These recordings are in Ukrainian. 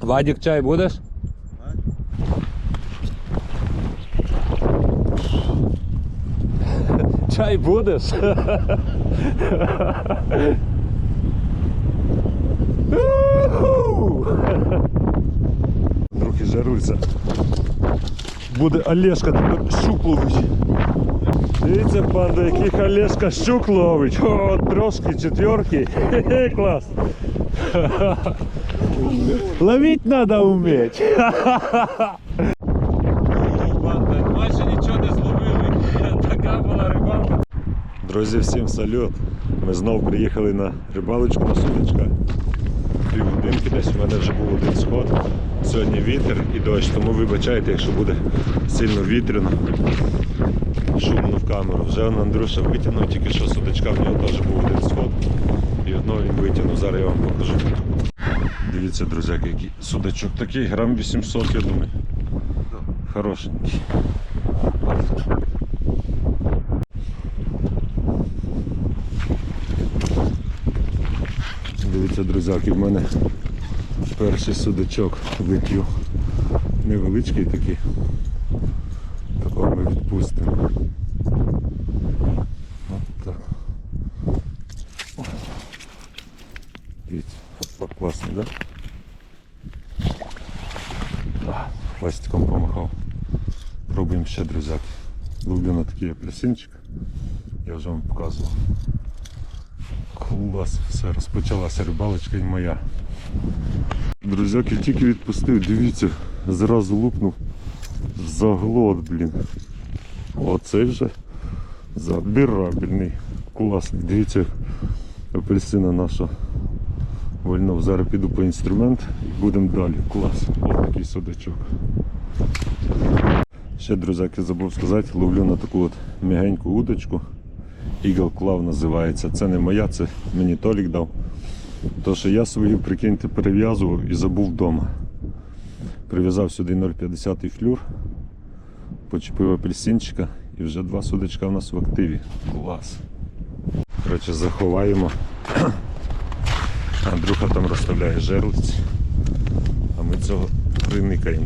Вадік, чай будеш? Чай будеш? Трохи жарується. Буде Олешка тепер щук ловить. Дивіться, панда, яких Олешка щук ловить. О, трошки четверки. Хе-хе, клас. Ловить надо уметь. Майже нічого не зловили. Така була рибалка. Друзі, всім салют. Ми знову приїхали на рибалочку на судочка. Півгодинки десь у мене вже був один сход. Сьогодні вітер і дощ, тому вибачайте, якщо буде сильно вітряно, шумно в камеру. Вже он Андрюша витягнув, тільки що судочка в нього теж був один сход. І одного він витягнув, зараз я вам покажу. Дивіться, друзяки, який судачок такий, грам 800, я думаю. Хорошенький. Дивіться, друзяки, в мене перший судачок вип'ю. Невеличкий такий. Такого ми відпустимо. От так. О. Дивіться, так класний, так? Да? Пластиком помахав. Пробуємо ще, друзяки. Люблю на такий апельсинчик. Я вже вам показував. Клас, все, розпочалася рибалочка і моя. Друзяки, тільки відпустив, дивіться, зразу лупнув в заглот, блін. Оцей вже забирабельний. Класний. Дивіться, апельсина наша вольнов. Зараз піду по інструмент і будемо далі. Клас. Ось такий судачок. Ще, друзяки, забув сказати, ловлю на таку от м'ягеньку удочку. Eagle Claw називається. Це не моя, це мені Толік дав. То, що я свою, прикиньте, перев'язував і забув вдома. Прив'язав сюди 0,50 флюр, почепив апельсинчика і вже два судочка у нас в активі. Клас. Коротше, заховаємо. Андрюха там розставляє жерлиці, а ми цього приникаємо.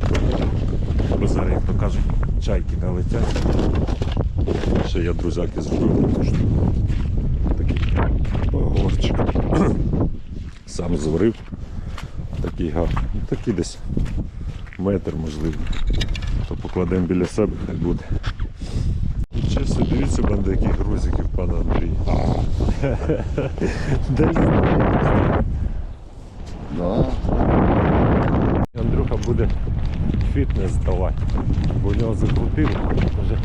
Бо як то кажуть, чайки налетять. Ще я, друзяки, зробив штуку. Такий горчик. Сам зварив. Такий гарний. Ну, Такий десь метр можливо. То покладемо біля себе, хай буде. Собі, дивіться, банда, які грузики в пана Андрій. Десь Да. Андрюха буде фітнес здавати. Бо у нього закрутили. Вже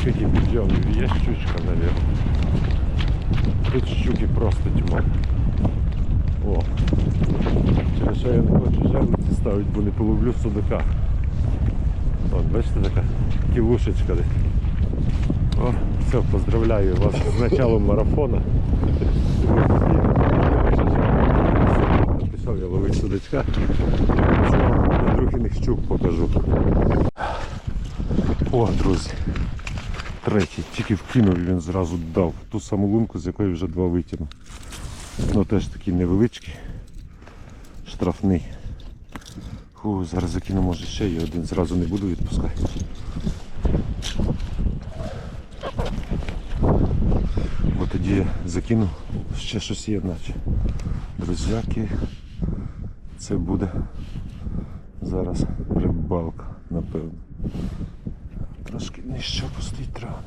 скільки підйомів є щучка, мабуть. Тут щуки просто тьма. О. Через що я не хочу жерлиці ставити, бо не половлю судака. От, бачите, така кілушечка десь. О, все, поздравляю вас з началом марафона. Пішов я ловити судачка. Андрюхиних щук покажу. О, друзі. Третій. Тільки вкинув він зразу дав ту саму лунку, з якої вже два витягнув. Ну теж такий невеличкий, штрафний. Фу, зараз закину може ще і один зразу не буду відпускати. Бо тоді я закину ще щось є, наче. Друзяки, це буде зараз рибалка, напевно. Трошки нижче опустити треба.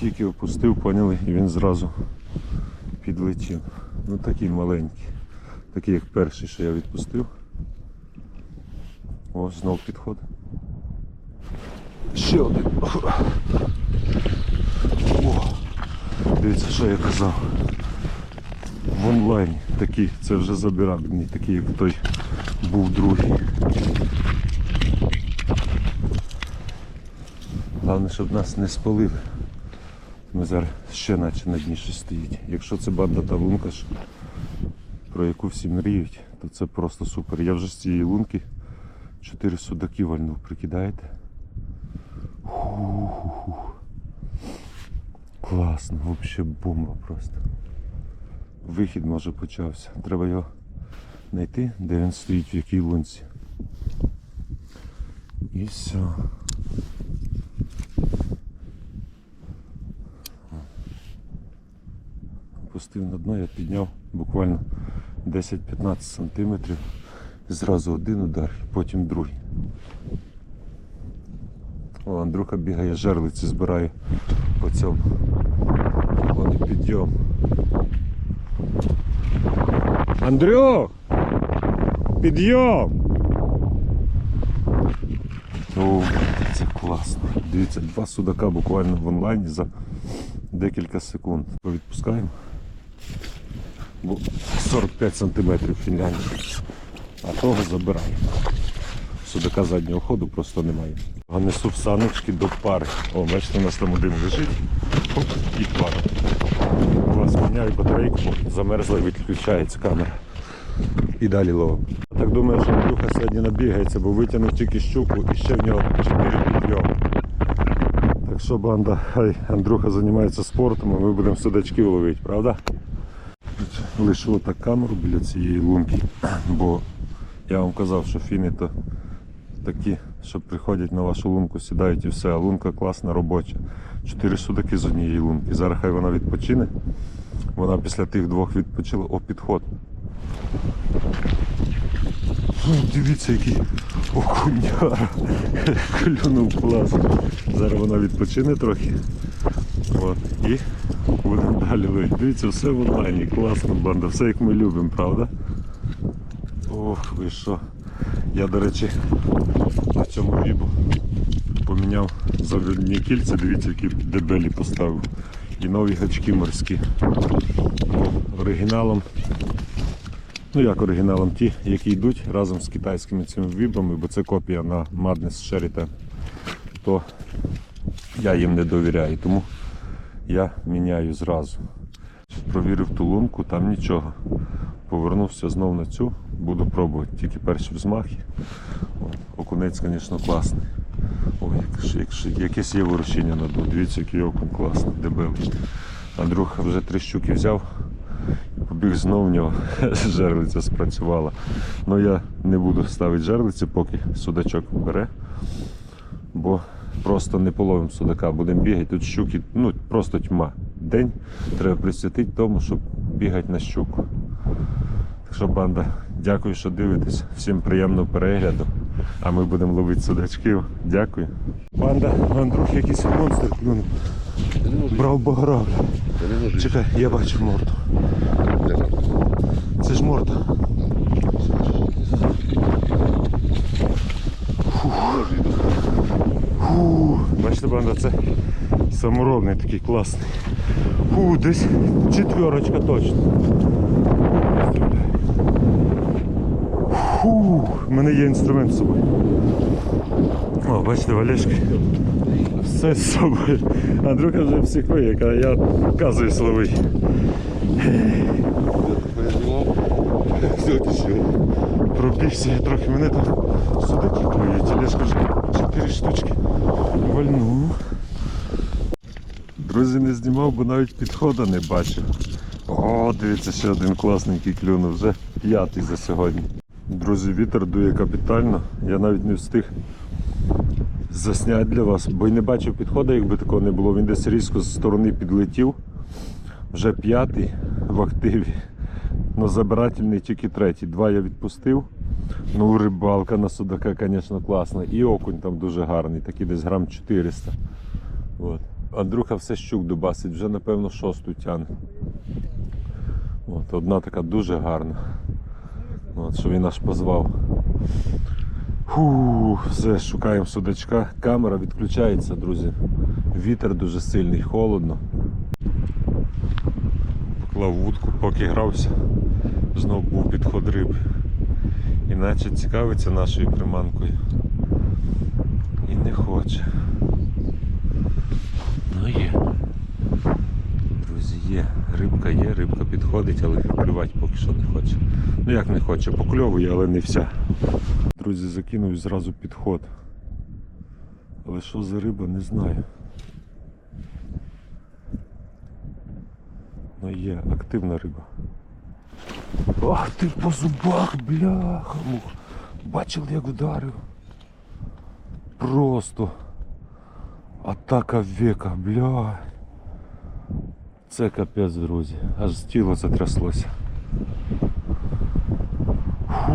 Тільки опустив, поняли, і він зразу підлетів. Ну такий маленький. Такий як перший, що я відпустив. О, знов підходить. Ще один. Дивіться, що я казав. В онлайні такий, це вже забирабельний, такий як той був другий. Головне, щоб нас не спалили. Ми зараз ще наче на дні щось стоїть. Якщо це банда та лунка, про яку всі мріють, то це просто супер. Я вже з цієї лунки чотири судаки вальнув, прикидаєте? Ху-ху-ху. Класно, взагалі бомба просто. Вихід може почався. Треба його знайти, де він стоїть, в якій лунці. І все. Опустив на дно, я підняв буквально 10-15 сантиметрів. Зразу один удар, потім другий. О, Андрюха бігає, жерлиці збирає по цьому. Вони підйом. Андрюх! Підйом! О, це класно. Дивіться, два судака буквально в онлайні за декілька секунд. Відпускаємо. Бо 45 сантиметрів Фінляндії. А того забираємо. Судака заднього ходу просто немає. А несу в саночки до пари. О, бачите, у нас там один лежить. Оп, і пара. Вас міняю батарейку, замерзла і відключається камера. І далі ловимо. Так думаю, що Андрюха сьогодні набігається, бо витягнув тільки щуку і ще в нього 4 підйоми. Так що банда, хай Андрюха займається спортом, а ми будемо судачків ловити, правда? Лишу отак камеру біля цієї лунки, бо я вам казав, що фіни то такі, що приходять на вашу лунку, сідають і все, а лунка класна, робоча. Чотири судаки з однієї лунки. Зараз хай вона відпочине. Вона після тих двох відпочила. О, підход. Дивіться, який окуняр. Клюнув класно. Зараз вона відпочине трохи. От. І будемо далі ловити. Дивіться, все в онлайні. Класно, банда, все як ми любимо, правда? Ох, ви що. Я, до речі, цьому вібу поміняв завідні кільця, дивіться, які дебелі поставив. І нові гачки морські. Оригіналом. Ну як оригіналом, ті, які йдуть разом з китайськими цими вібами, бо це копія на Madness Sheraton, то я їм не довіряю, тому я міняю зразу. Провірив ту лунку, там нічого. Повернувся знов на цю, буду пробувати тільки перші взмахи. Окунець, звісно, класний. Ой, як- як- якесь є ворушіння на дну. Дивіться, який окунь класний, дебелий. Андрюха вже три щуки взяв і побіг знов в нього. Жерлиця спрацювала. Ну я не буду ставити жерлиці, поки судачок бере, бо просто не половимо судака, будемо бігати. Тут щуки, ну просто тьма. День треба присвятити тому, щоб бігати на щуку. Так що, банда, дякую, що дивитесь. Всім приємного перегляду. А ми будемо ловити судачків. Дякую. Банда, Андрюх якийсь монстр клюнув. Брав багра. Чекай, я бачу морду. Це ж морда. Бачите, банда, це саморобний такий класний. Фу, десь четверочка точно. Фу, в мене є інструмент з собою. О, бачите, Валешки. Все з собою. Андрюха вже психує, а я вказую словий. Пробігся я трохи, мене там судаки клюють, Олешка вже 4 штучки вальну. Друзі, не знімав, бо навіть підходу не бачив. О, дивіться, ще один класненький клюнув, вже п'ятий за сьогодні. Друзі, вітер дує капітально. Я навіть не встиг засняти для вас, бо й не бачив підходу, якби такого не було. Він десь різко з сторони підлетів. Вже п'ятий в активі. Но забирательний тільки третій. Два я відпустив. Ну, рибалка на судака, звісно, класна. І окунь там дуже гарний, такий десь грам 400. От. Андрюха все щук дубасить, вже напевно шосту тягне. От, одна така дуже гарна. От, що він аж позвав. Фу, все, шукаємо судачка. Камера відключається, друзі. Вітер дуже сильний, холодно. Поклав вудку, поки грався, знов був підход риби. Іначе цікавиться нашою приманкою. І не хоче. Ну є. Є. Рибка є, рибка підходить, але клювати поки що не хоче. Ну як не хоче, покльовує, але не вся. Друзі, закинув зразу підход. Але що за риба, не знаю. Ну є активна риба. Ах ти по зубах, бляха. мух. Бачили, як вдарив. Просто атака века, бля. Це капець, друзі. Аж тіло затряслося. Фу,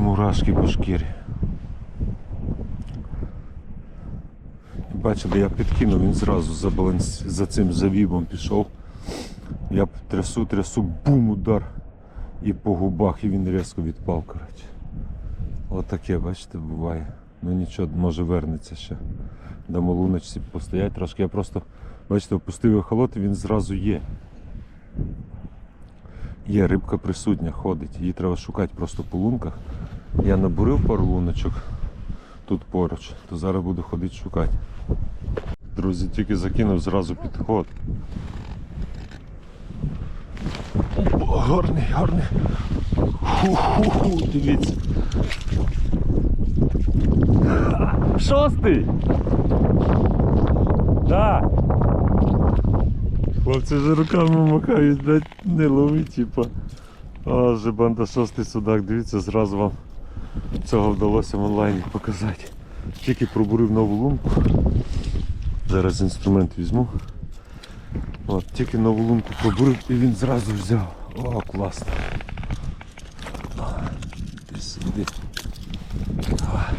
мурашки по шкірі. Бачили, я підкинув, він зразу за, баланс... за цим завібом пішов. Я трясу, трясу, бум, удар. І по губах, і він різко відпав, коротше. Отаке, бачите, буває. Ну нічого, може вернеться ще. Дамо луночці постоять трошки. Я просто, бачите, опустив ехолот він зразу є. Є, рибка присутня, ходить. Її треба шукати просто по лунках. Я набурив пару луночок тут поруч, то зараз буду ходити шукати. Друзі, тільки закинув зразу підход. О, гарний, гарний. Ху-ху-ху, дивіться. Шостий. Да. Хлопці вже руками махають, блядь, не лови, типа. А, вже банда шостий судак, дивіться, зразу вам цього вдалося в онлайні показати. Тільки пробурив нову лунку. Зараз інструмент візьму. От, тільки нову лунку пробурив і він зразу взяв. О, класно. Іди сюди. Отак.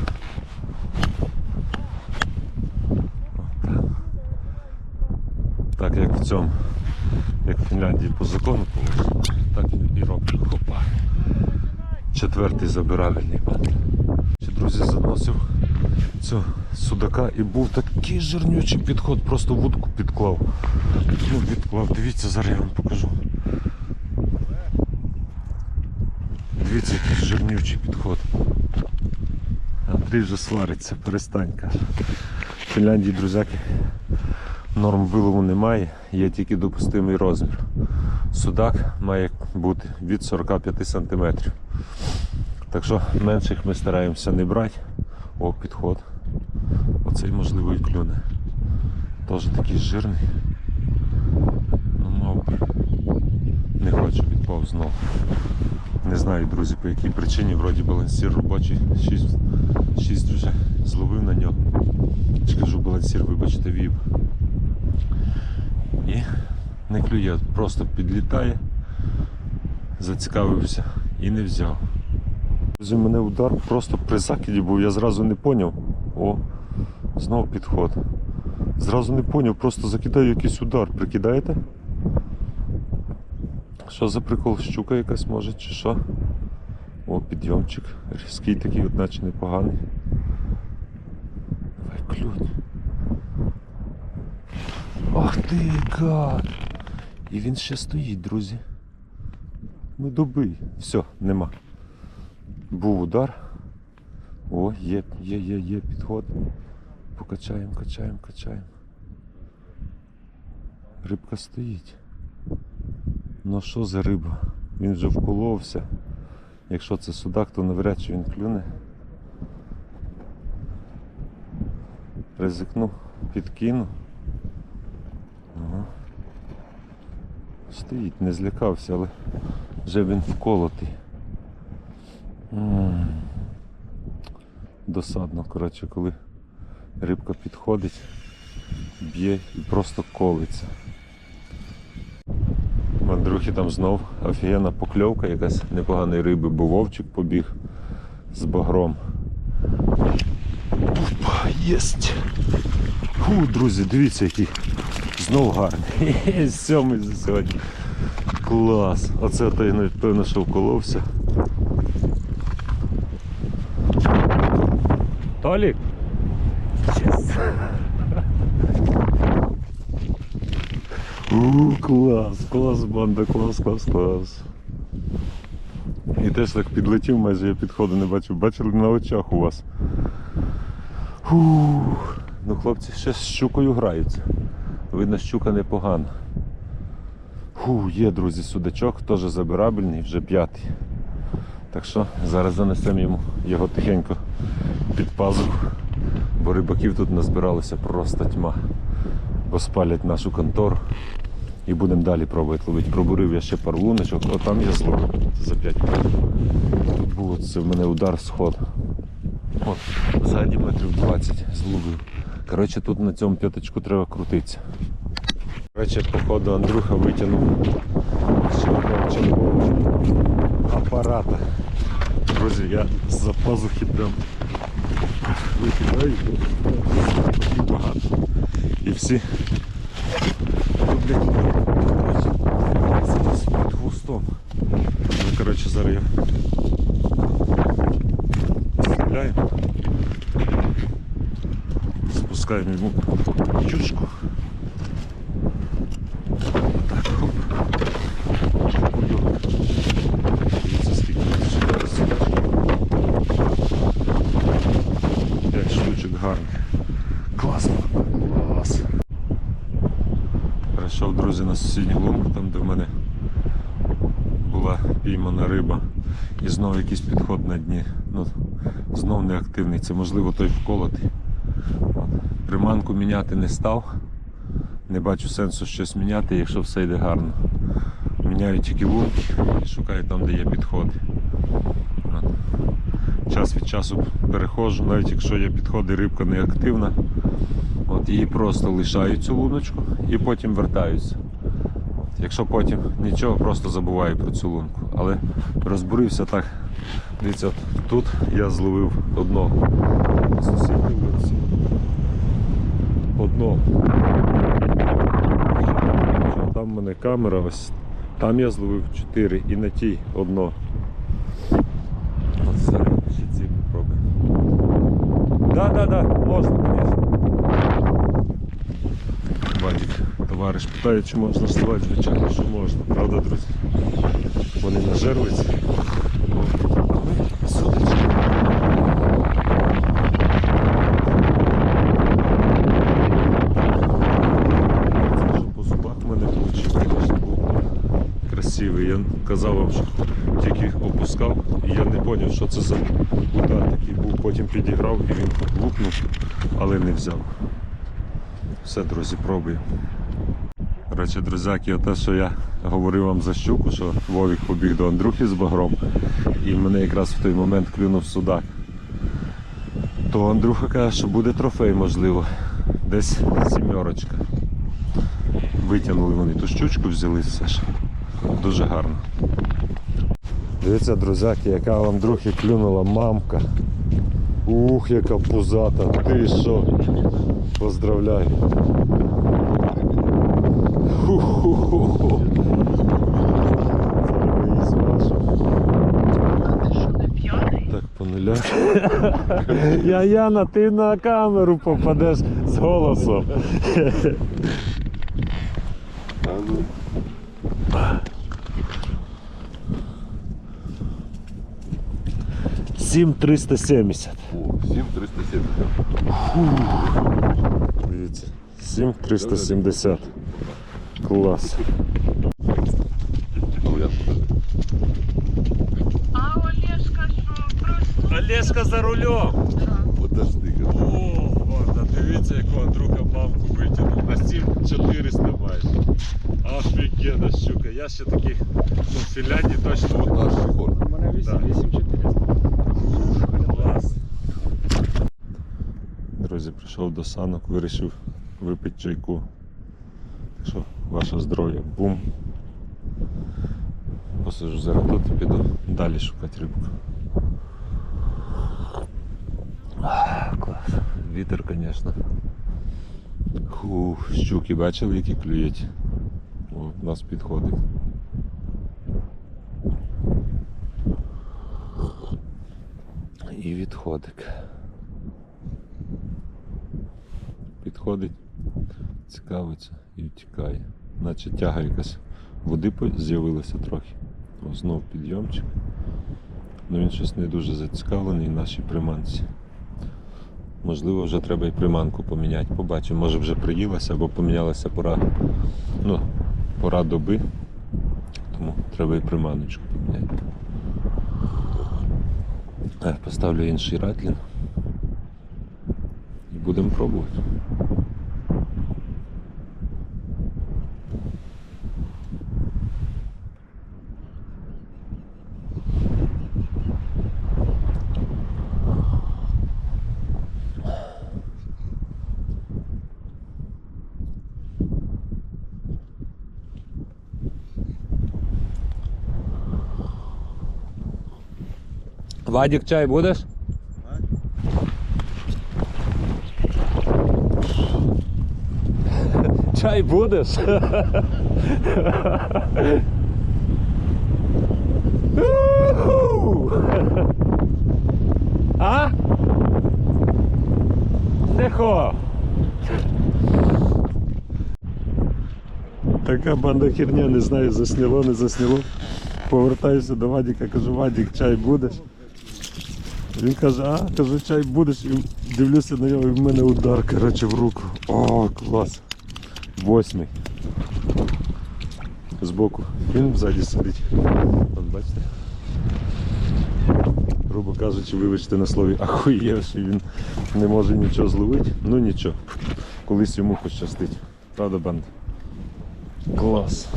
Так як в цьому, як в Фінляндії по закону так і робить. Хопа. Четвертий забиральний. Ще друзі заносив цього судака і був такий жирнючий підход, просто вудку підклав. Ну, відклав. Дивіться, зараз я вам покажу. Дивіться, який жирнючий підход. Андрій вже свариться, перестань каже. В Фінляндії, друзяки, норм вилову немає, є тільки допустимий розмір. Судак має бути від 45 см. Так що менших ми стараємося не брати. О, підход. Оцей можливо і клюне. Теж такий жирний. Ну мав. Не хочу відпав знову. Не знаю, друзі, по якій причині, вроді балансір робочий 6, 6 вже зловив на нього. Чи кажу балансір, вибачте, вів. І не клює, просто підлітає, зацікавився і не взяв. У мене удар просто при закиді був, я зразу не поняв. О, знову підход. Зразу не поняв, просто закидаю якийсь удар. Прикидаєте? Що за прикол? Щука якась може чи що? О, підйомчик. Різкий такий, от наче непоганий. Давай клюнь. Ах ти гад! І він ще стоїть, друзі. Ну добий. Все, нема. Був удар. О, є, є, є, є підход. Покачаємо, качаємо, качаємо. Рибка стоїть. Ну що за риба? Він вже вколовся. Якщо це судак, то навряд чи він клюне. Ризикну, підкину. Стоїть, не злякався, але вже він вколотий. Досадно, коротше, коли рибка підходить, б'є і просто колиться. У Андрюхи там знов офігенна покльовка, якась непоганої риби, бо вовчик побіг з багром. Єсть! Фу, друзі, дивіться, який знов гарний. Сьомий за сьогодні. Клас! Оце той, напевно, що вколовся. Толік? Yes. У, клас, клас, банда, клас, клас, клас. І теж так підлетів, майже я підходу не бачив. Бачили на очах у вас. Фух. Ну, хлопці ще з щукою граються. Видно, щука непогана. Фу, є, друзі, судачок, теж забирабельний, вже п'ятий. Так що зараз занесемо йому його тихенько під пазуху, бо рибаків тут назбиралося просто тьма. Бо спалять нашу контору. І будемо далі пробувати ловити. Пробурив я ще пару луночок, о там я зловив за 5 метрів. Тут був це в мене удар сход. От, ззаді метрів 20 зловив. Коротше, тут на цьому п'яточку треба крутитися. Коротше, походу Андрюха витягнув ще одного чергового апарата. Друзі, я з-за пазухи прям витягаю і багато. І всі під хвостом. Ну, коротше, зараз я стріляю. Спускаємо йому чучку. Так, хоп. Кульок. Дивіться. П'ять штучок гарних. Класно. Клас. Прийшов, друзі, на сусідню лунку, там де в мене була піймана риба. І знову якийсь підход на дні. Ну, знов неактивний. Це можливо той вколотий. Приманку міняти не став. Не бачу сенсу щось міняти, якщо все йде гарно. Міняю тільки лунки і шукаю там, де є підходи. Час від часу переходжу, навіть якщо є підходи, рибка не активна. От її просто лишаю цю луночку і потім вертаюся. Якщо потім нічого, просто забуваю про цю лунку. Але розбурився так. Дивіться, тут я зловив одного сусідній. Одного. Там в мене камера, ось там я зловив 4 і на тій одно. Зараз ще ці попробуємо. Да, да, да, можна, звісно. Вадик, товариш питає, чи можна вставати, звичайно, що можна. Правда, друзі? Вони нажерлиці. А ми судочки. Це що по зубах в мене получив, звісно, був красивий. Я казав вам, що тільки опускав, і я не зрозумів, що це за удар такий був. Потім підіграв і він лупнув, але не взяв. Все, друзі, пробую. Коротше, друзяки, те, що я говорив вам за щуку, що Вовік побіг до Андрюхи з багром, і мене якраз в той момент клюнув судак. То Андрюха каже, що буде трофей, можливо. Десь сімерочка. Витягнули вони ту щучку, взяли все ж. Дуже гарно. Дивіться, друзяки, яка вам друге клюнула мамка. Ух, яка пузата. Ти що? Поздравляю. Ху-ху-ху. Зараз ми її зважимо. Так, понуля. Я Яна, ти на камеру попадеш з голосом. Сім 370. О, 7370. Дивіться. 7 370. Клас. Ну, я покажу. А Олешка що просто Олешка за рулем. Подожди, кажу. О, ладно, дивіться, яку Андрюха мамку витягнув. На 7 400 майже. Офігенна щука. Я ще таких ну, в Фінляндії точно. От наш рекорд. У мене 8, Да. 8400. Друзі, прийшов до санок, вирішив випити чайку. Так що, ваше здоров'я. Бум. Посижу зараз тут і піду далі шукати рибку. Клас. Вітер, звісно. Хух, щуки бачили, які клюють. О, нас підходить. І відходик. Підходить, цікавиться і втікає. Наче тяга якась води з'явилася трохи. О, знов підйомчик. Ну він щось не дуже зацікавлений в нашій приманці. Можливо, вже треба і приманку поміняти. Побачимо, може вже приїлася або помінялася пора, ну, пора доби. Тому треба і приманочку поміняти. Поставлю інший ратлін. Будемо пробувати. Вадик, чай будеш? Чай будеш? А? Тихо! Така банда херня, не знаю, засняло, не засняло. Повертаюся до Вадіка, кажу, Вадік, чай будеш? Він каже, а, кажу, чай будеш. І дивлюся на нього, і в мене удар, коротше, в руку. О, клас. Восьмий. Збоку. Він ззаді сидить. Вон, бачите? Грубо кажучи, вибачте на слові, ахуєвший, він не може нічого зловити. Ну нічого. Колись йому пощастить. Правда, банда? Клас.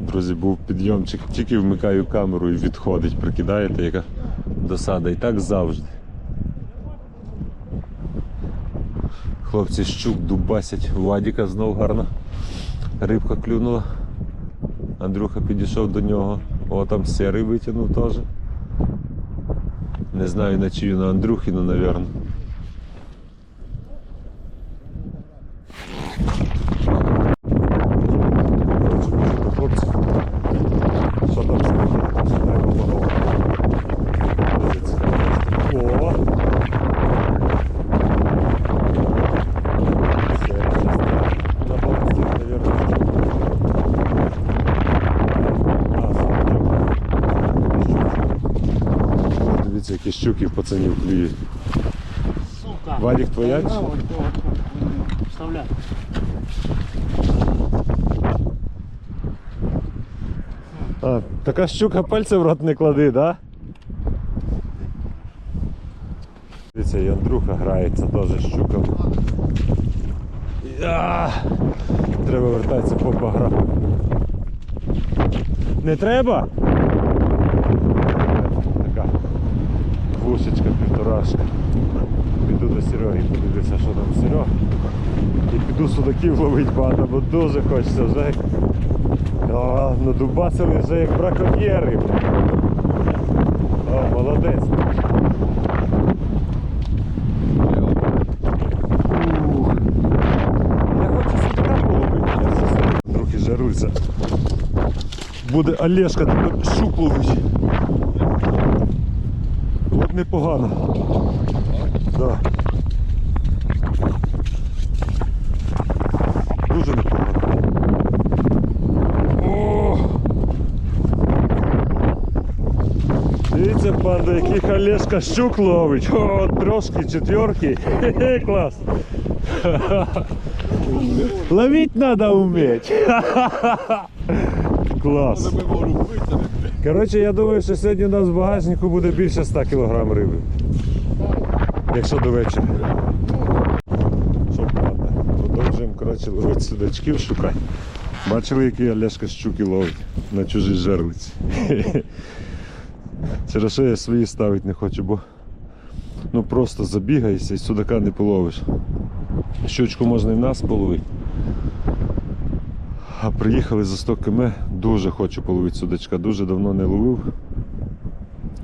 Друзі, був підйомчик, тільки вмикаю камеру і відходить. Прикидаєте, яка досада. І так завжди. Хлопці щук дубасять, Вадіка знов гарна. Рибка клюнула. Андрюха підійшов до нього. О, там серий витягнув теж. Не знаю на чию, на Андрюхіну, напевно. Хлопці, що там Дай допомогу. О! Все, щас на балансі, наверное. А, щучок. Які пацанів клюють. Сука. Вадик, твоя? Вставляй. А, така щука пальця в рот не клади, да? Дивіться, і Андрюха грається теж щуком. Я! Треба вертатися по багра. Не треба? Така півторашка. Піду до Сереги, подивлюся, що там Серега. І піду судаків ловить багато, бо дуже хочеться вже. О, надубасили вже як браконьєри. О, молодець. Я хочу судка половити. Трохи жаруся. Буде Олешка тепер щук ловить. Непогано. Да. Дуже непогано. О! Дивіться, панда, який Олешка щук ловить. О, трошки, четверки. Хе-хе, клас. Ловить надо уметь. Клас. Коротше, я думаю, що сьогодні у нас в багажнику буде більше 100 кг риби. Якщо до вечора. Що правда? Продовжуємо коротше, ловити судачків, шукати. Бачили, які Олешка щуки ловить на чужій жерлиці. Через що я свої ставити не хочу, бо ну просто забігаєшся і судака не половиш. Щучку можна і в нас половити. А приїхали за 100 км, дуже хочу половити судачка, дуже давно не ловив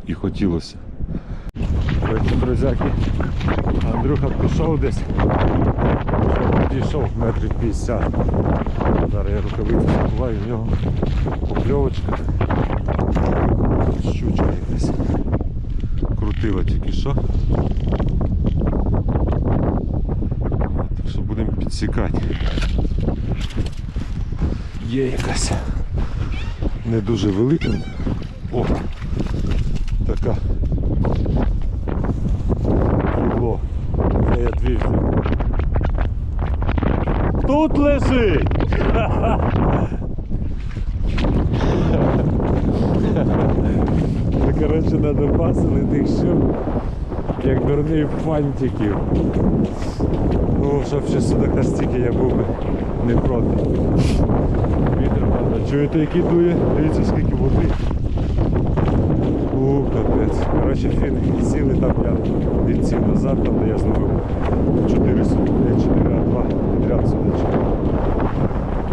і хотілося. Коротше, друзяки, Андрюха пішов десь, підійшов метрів 50. Зараз я рукавиці заховаю, в нього покльовочка. Щучка якась. Крутила тільки що. Так що будемо підсікати. Є якась не дуже велика. О! Така. Фігло. Це я дві взяв. Тут лежить! Та, Коротше, надопасили тих щук, дурний фантиків. Ну, щоб ще судака стільки я був би не проти. Вітер, правда. Чуєте, який дує? Дивіться, скільки води. У, капець. Коротше, фіни сіли там, я відсів назад, там, де я зловив 4 судаки, 4, а 2 підряд судачки.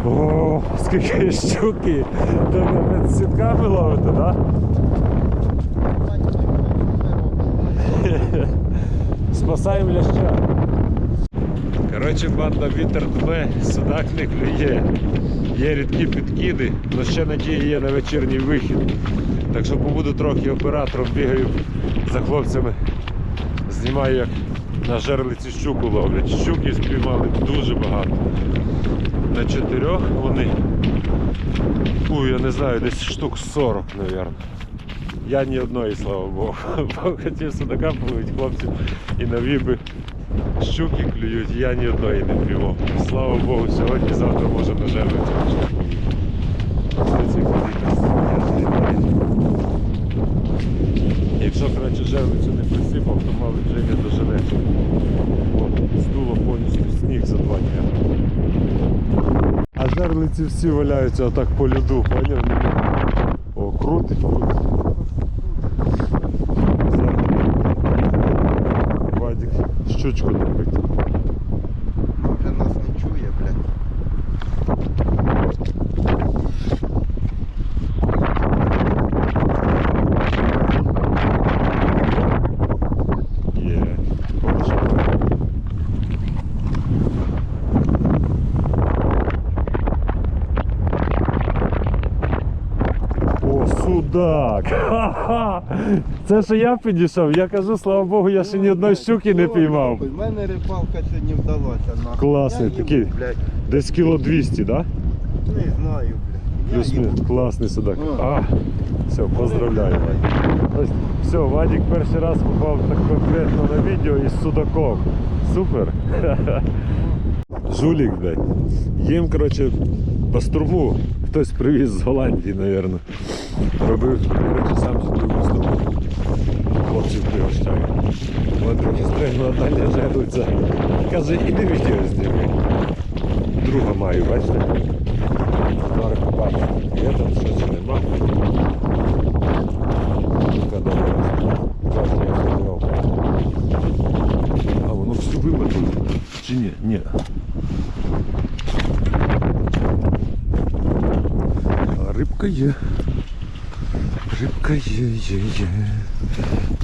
О, скільки щуки! Ви з сітками ловите, так? Да? Спасаємо ляща. Коротше, банда вітер дме, судак не клює. Є рідкі підкиди, але ще надія є на вечірній вихід. Так що побуду трохи оператором, бігаю за хлопцями, знімаю, як на жерлиці щуку ловлять. Щуки спіймали дуже багато. На чотирьох вони. Ой, я не знаю, десь штук 40, мабуть. Я ні одної, слава Богу. Бо хотів судака половити хлопців і на віби щуки клюють, я ні одної не піймав. Слава Богу, сьогодні, завтра може на жерлиці. Якщо коротше, жерлицю не присипав, то мабуть вже не дожене. Здуло повністю сніг за два дні. А жерлиці всі валяються отак по льоду, поняв? О, крутить, крутить. Вадик щучку ловить. Може нас не чує, блядь. Є. Хорошо. О, судак! Ха-ха! Це що я підійшов, я кажу, слава Богу, я ще ні одної щуки не піймав. У мене рибалка сьогодні вдалася. нахуй. Класний Я такий. Блядь, Десь кіло 200, так? Да? не знаю, блядь. Я їм. Класний судак. О. А, все, поздравляю. Ось, все, Вадик перший раз попав так конкретно на відео із судаком. Супер. Жулік, блядь. Їм, коротше, паструму хтось привіз з Голландії, мабуть. Робив, коротше, сам собі паструму. Хлопців пригощаю. От трохи стригнула далі жерлиця. Каже, іди відео зніми. Друга маю, бачите? Побачимо. Є там щось нема. Така добра. Краще я ходив. А воно все виметало. Чи ні? Ні. А рибка є. Рибка є, є, є.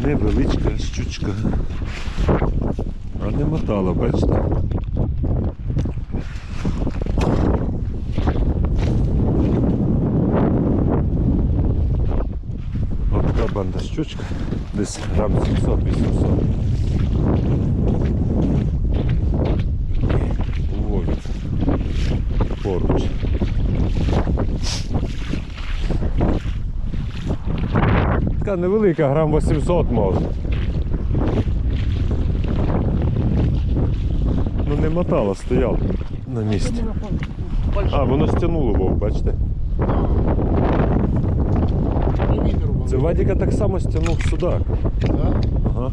Невеличка щучка. А не мотала, бачите? Ось така банда щучка. Десь грам 700-800. Ловить. Поруч. Така невелика, грам 800 може. Ну не мотало, стояв на місці. А, воно стягнуло, вов, бачите? Це Вадіка так само стягнув судак. Ага.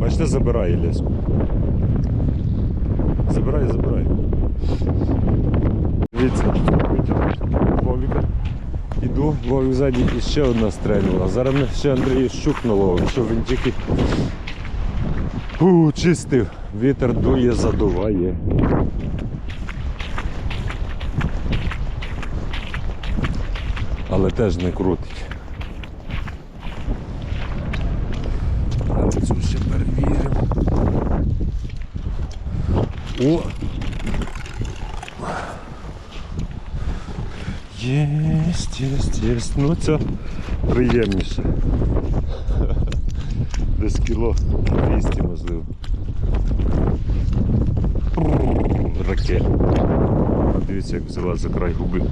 Бачите, забирає леску. Забирай, забирай. Дивіться, витягнув. Іду, Вовік ззаді і ще одна стрельнула. Зараз ми ще Андрію щук наловив, що він тільки Фу, чистив. Вітер дує, задуває. Але теж не крутить. Але цю ще перевіримо. О! Ну це приємніше. Десь кіло 200 можливо. Ракет. А дивіться, як взяла за край губи.